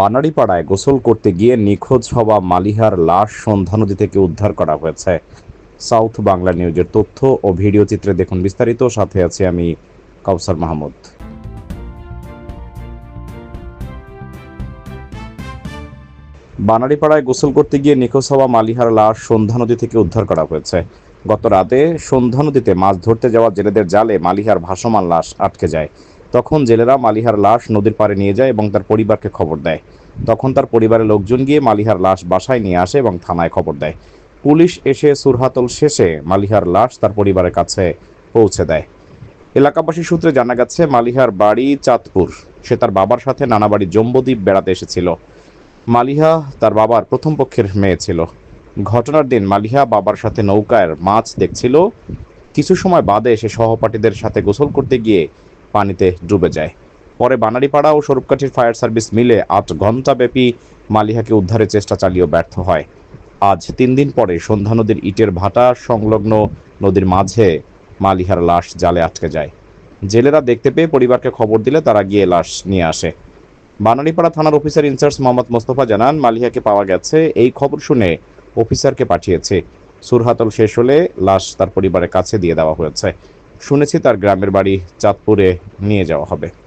বানারীপাড়ায় গোসল করতে গিয়ে নিখোঁজ হওয়া মালিহার লাশ সন্ধ্যা নদী থেকে উদ্ধার করা হয়েছে। সাউথ বাংলা নিউজের তথ্য ও ভিডিও চিত্রে দেখুন বিস্তারিত। সাথে আছে আমি কাউসার মাহমুদ। বানারীপাড়ায় গোসল করতে গিয়ে নিখোঁজ হওয়া মালিহার লাশ সন্ধ্যা নদী থেকে উদ্ধার করা হয়েছে। গত রাতে সন্ধ্যা নদীতে মাছ ধরতে যাওয়া জেলেদের জালে মালিহার ভাসমান লাশ আটকে যায়। তখন জেলেরা মালিহার লাশ নদীর পাড়ে নিয়ে যায় এবং তার পরিবারকে খবর দেয়। তখন তার পরিবারের লোকজন গিয়ে মালিহার লাশ বাসায় নিয়ে আসে এবং থানায় খবর দেয়। পুলিশ এসে সুরহাতল শেষে মালিহার লাশ তার পরিবারের কাছে পৌঁছে দেয়। এলাকাবাসী সূত্রে জানা গেছে, মালিহার বাড়ি চাঁদপুর। সে তার বাবার সাথে নানা বাড়ি জম্বদ্বীপ বেড়াতে এসেছিল। মালিহা তার বাবার প্রথম পক্ষের মেয়ে ছিল। ঘটনার দিন মালিহা বাবার সাথে নৌকায় মাছ দেখছিল। কিছু সময় বাদে সে সহপাঠীদের সাথে গোসল করতে গিয়ে পানিতে ডুবে যায়। পরে বানারীপাড়া ও স্বরূপকাঠির ফায়ার সার্ভিস মিলে আট ঘণ্টাব্যাপী মালিহাকে উদ্ধারের চেষ্টা চালিয়েও ব্যর্থ হয়। আজ তিন দিন পরে সন্ধ্যা নদীর ইটের ভাটা সংলগ্ন নদীর মাঝে মালিহার লাশ জালে আটকে যায়। জেলেরা দেখতে পেয়ে পরিবারকে খবর দিলে তারা গিয়ে লাশ নিয়ে আসে। বানারীপাড়া থানার অফিসার ইনচার্জ মোহাম্মদ মোস্তফা জানান, মালিহাকে পাওয়া গেছে এই খবর শুনে অফিসারকে পাঠিয়েছে। সুরহাতল শেষ হলে লাশ তার পরিবারের কাছে দিয়ে দেওয়া হয়েছে। শুনেছি তার গ্রামের বাড়ি চাঁদপুরে নিয়ে যাওয়া হবে।